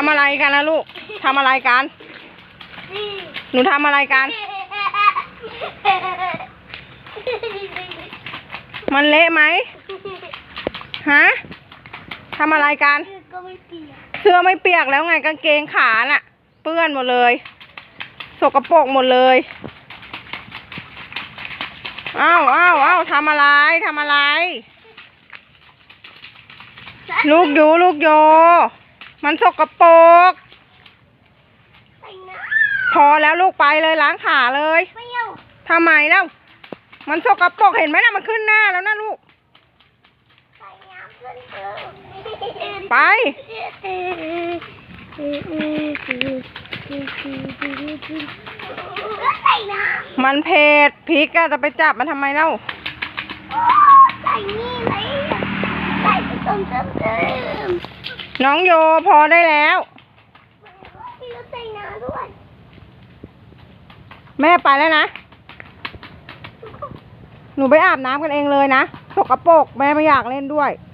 ทำอะไรกันนะลูกทำอะไรกัน หนูทำอะไรกัน มันเละไหมฮะทำอะไรกันเปียกเสื้อไม่เปียกแล้วไงกางเกงขาน่ะ เปื้อนหมดเลย สกปรกหมดเลยอ้าวอ้าวอ้าวทำอะไรทำอะไร ลูกยูลูกโย มันสกปรกไปนะพอแล้วลูกไปเลยล้างขาเลยไม่เอาทำไมแล้ว มันสกปรกเห็นไหมนะมันขึ้นหน้าแล้วนะลูก ไปน้ำเพื่อนเติมไปใส่น้มันเผ็ดพริกอะจะไปจับมันทำไมเล่าำใส่นี่เลยใส่ผสมเติมเติม น้องโยพอได้แล้วพี่ก็ใส่น้ำด้วยแม่ไปแล้วนะ หนูไปอาบน้ำกันเองเลยนะสกปรกแม่ไม่อยากเล่นด้วยไ